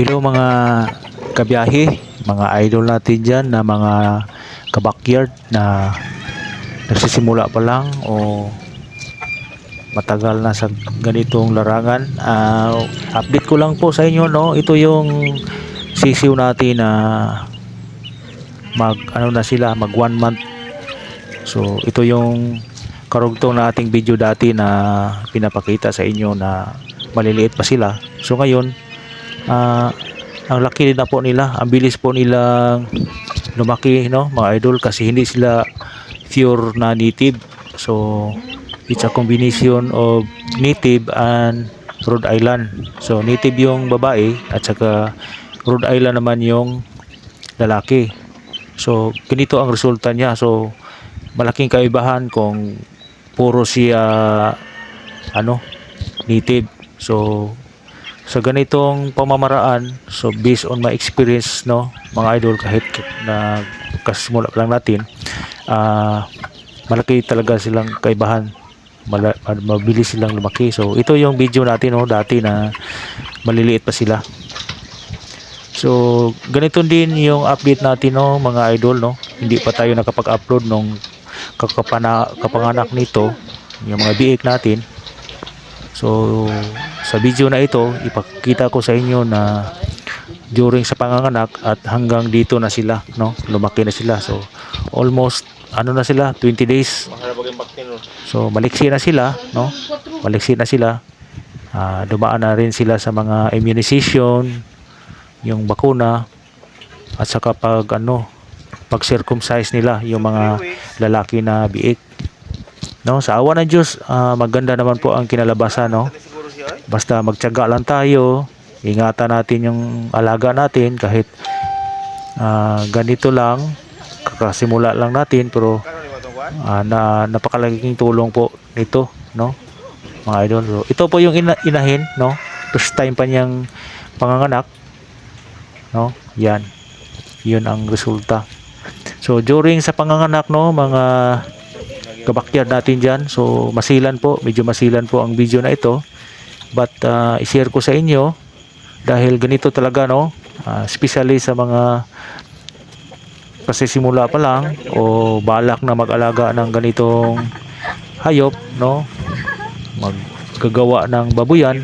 Hello mga kabiyahe, mga idol natin dyan na mga kabakyard na nagsisimula pa lang o matagal na sa ganitong larangan. Ah, update ko lang po sa inyo no, ito yung sisiw natin na mag ano na sila, mag one month. So ito yung karugtong na ating video dati na pinapakita sa inyo na maliliit pa sila. So ngayon, ah ang laki na po nila ang bilis po nilang lumaki no mga idol kasi hindi sila pure na native. So it's a combination of native and Rhode Island. So native yung babae at saka Rhode Island naman yung lalaki. So ganito ang resulta niya. So malaking kaibahan kung puro siya ano native. So sa ganitong pamamaraan so based on my experience no mga idol kahit na kasimula lang natin ah malaki talaga silang kaibahan. Mala, mabilis silang lumaki. So ito yung video natin no dati na maliliit pa sila. So ganito din yung update natin no mga idol no. Hindi pa tayo nakapag-upload nung kakapana, kapanganak nito yung mga biik natin. So, sa video na ito, ipakita ko sa inyo na during sa panganganak at hanggang dito na sila, no? Lumaki na sila. So, almost ano na sila, 20 days. So, maliksi na sila, no? Maliksi na sila. Ah, dumaan na rin sila sa mga immunization, yung bakuna, at saka pag ano, pag circumcise nila yung mga lalaki na biik. No, sa awa ng Diyos, ah, maganda naman po ang kinalabasan, no? Basta magtiyaga lang tayo, ingatan natin yung alaga natin kahit ah, ganito lang, kakasimula lang natin pero ah, na napakalaking tulong po nito, no? Mga idol. So, ito po yung ina- inahin, no? First time pa niyang panganganak, no? Yan. Yun ang resulta. So during sa panganganak, no, mga kabakyard natin dyan. So, masilan po. Medyo masilan po ang video na ito. But, uh, i-share ko sa inyo dahil ganito talaga, no? Uh, especially sa mga kasi simula pa lang o balak na mag-alaga ng ganitong hayop, no? Maggagawa ng babuyan.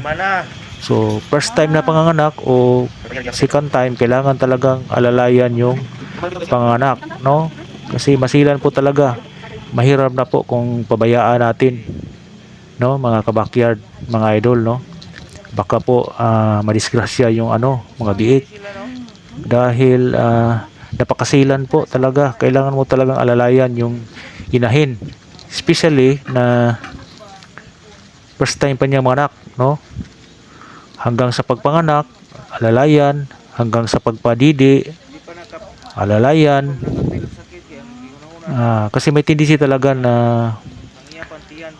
So, first time na panganganak o second time, kailangan talagang alalayan yung panganganak, no? Kasi masilan po talaga mahirap na po kung pabayaan natin no mga kabakyard mga idol no. Baka po ah, madisgrasya yung ano mga biik. Dahil ah, napakasilan po talaga. Kailangan mo talagang alalayan yung inahin. Especially na first time pa niya manganak no. Hanggang sa pagpanganak alalayan. Hanggang sa pagpadidi alalayan. Ah, kasi may tendency talaga na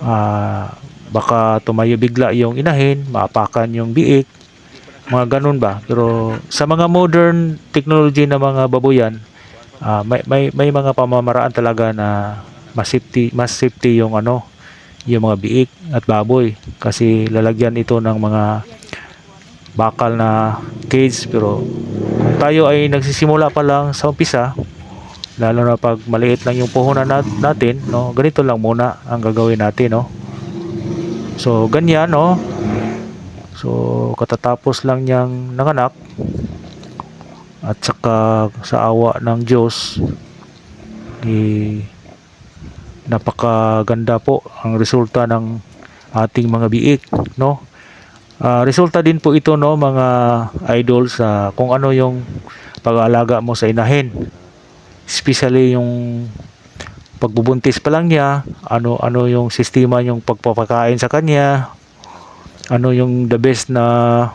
ah, baka tumayo bigla yung inahin, maapakan yung biik, mga ganun ba. Pero sa mga modern technology na mga baboyan, ah, may, may, may mga pamamaraan talaga na mas safety, mas safety yung ano, yung mga biik at baboy. Kasi lalagyan ito ng mga bakal na cage. Pero kung tayo ay nagsisimula pa lang sa umpisa lalo na pag maliit lang yung puhunan nat- natin no? Ganito lang muna ang gagawin natin no? So ganyan no? So katatapos lang niyang nanganak at saka sa awa ng Diyos eh, napakaganda po ang resulta ng ating mga biik no? Ah, resulta din po ito no mga idol sa kung ano yung pag-aalaga mo sa inahin especially yung pagbubuntis pa lang niya, ano ano yung sistema yung pagpapakain sa kanya, ano yung the best na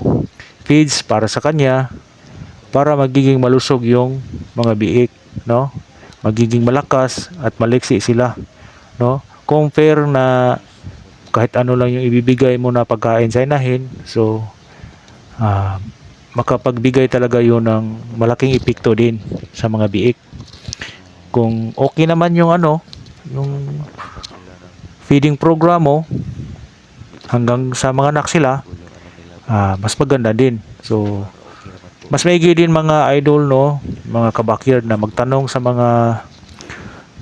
feeds para sa kanya para magiging malusog yung mga biik, no? Magiging malakas at maliksi sila, no? Compare na kahit ano lang yung ibibigay mo na pagkain sa inahin, so ah makapagbigay talaga yun ng malaking epekto din sa mga biik kung okay naman yung ano, yung feeding program mo hanggang sa mga anak sila, ah, mas maganda din. So, mas maigi din mga idol no, mga kabakyard na magtanong sa mga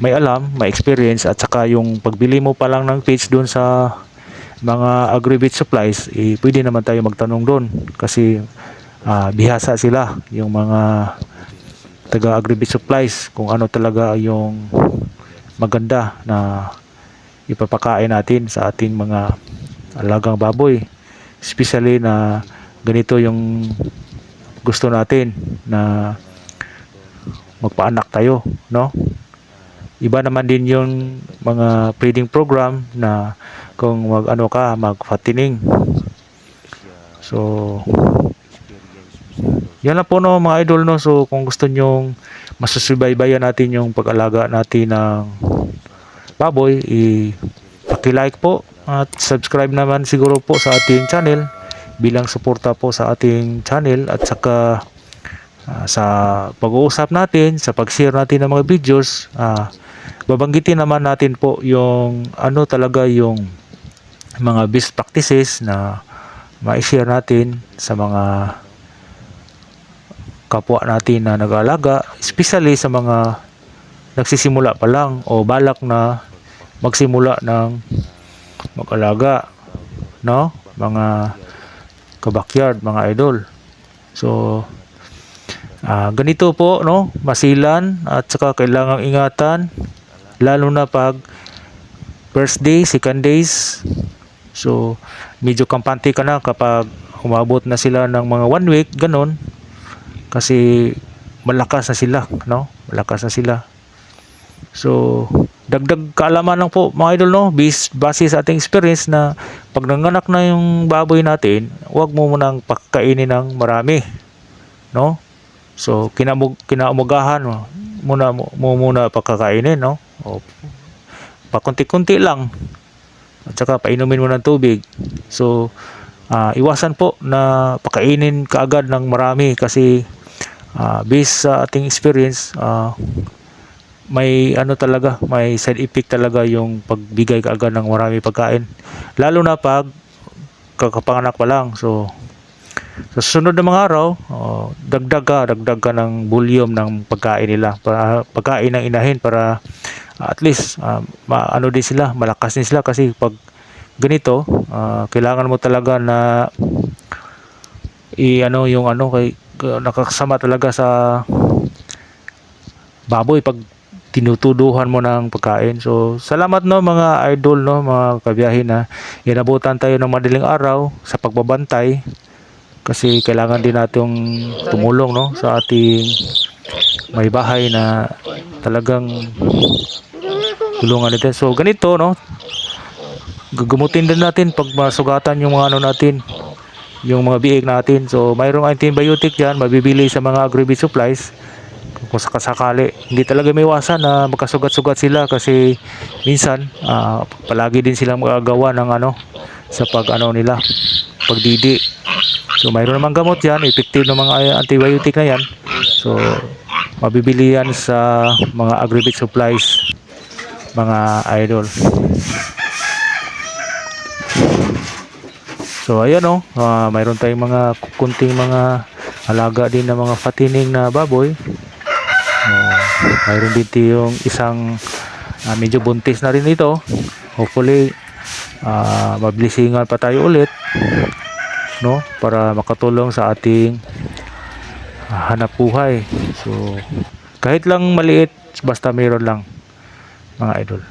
may alam, may experience at saka yung pagbili mo pa lang ng page doon sa mga agribit supplies, eh, pwede naman tayo magtanong doon kasi ah, bihasa sila yung mga taga agribit supplies kung ano talaga yung maganda na ipapakain natin sa ating mga alagang baboy. Especially na ganito yung gusto natin na magpaanak tayo no? Iba naman din yung mga breeding program na kung mag ano ka mag fattening so yan lang po no mga idol no. So kung gusto nyong masusubaybayan natin yung pag-alaga natin ng baboy i paki-like po at subscribe naman siguro po sa ating channel. Bilang suporta po sa ating channel at saka ah, sa pag-uusap natin sa pag-share natin ng mga videos ah, babanggitin naman natin po yung ano talaga yung mga best practices na ma-share natin sa mga kapwa natin na nag-aalaga, especially sa mga nagsisimula pa lang o balak na magsimula ng mag-alaga, no? Mga kabakyard, mga idol. So, ah, ganito po, no? Masilan at saka kailangang ingatan lalo na pag first day, second days. So, medyo kampante ka na kapag umabot na sila ng mga one week, ganun. Kasi malakas na sila, no? Malakas na sila. So, dagdag kaalaman lang po mga idol no, base, base sa ating experience na pag nanganak na yung baboy natin, huwag mo munang pakainin ng marami, no? So, kinamug, kinaumagahan mo muna mo, muna pakakainin, no? O, pakunti-kunti lang. At saka painumin mo ng tubig. So, ah, iwasan po na pakainin kaagad ng marami kasi ah, based sa ating experience, ah, may ano talaga, may side effect talaga yung pagbigay kaagad ng marami pagkain. Lalo na pag kakapanganak pa lang. So, sa susunod na mga araw, oh, dagdag ka, dagdag ka ng volume ng pagkain nila, para pagkain ng inahin para ah, at least ah, maano din sila, malakas din sila kasi pag ganito, ah, kailangan mo talaga na i ano yung ano kay nakakasama talaga sa baboy pag tinutuduhan mo ng pagkain. So, salamat no mga idol no, mga kabiyahe na inabutan tayo ng madaling araw sa pagbabantay kasi kailangan din natong tumulong no sa ating may bahay na talagang tulungan natin. So, ganito no. Gagumutin din natin pag masugatan yung mga ano natin yung mga biig natin. So, mayroong antibiotic yan, mabibili sa mga agribit supplies kung sakasakali. Hindi talaga may iwasan na magkasugat-sugat sila kasi minsan ah, palagi din silang magagawa ng ano sa pag ano nila, pagdidi. So mayroon namang gamot yan, effective ng mga antibiotic na yan. So mabibili yan sa mga agribit supplies mga idol. So ayan oh, ah, mayroon tayong mga kunting mga alaga din ng mga fattening na baboy. Oh, mayroon din tayong isang ah, medyo buntis na rin ito. Hopefully ah, mablisingan pa tayo ulit no para makatulong sa ating ah, hanap buhay. So kahit lang maliit basta mayroon lang mga idol.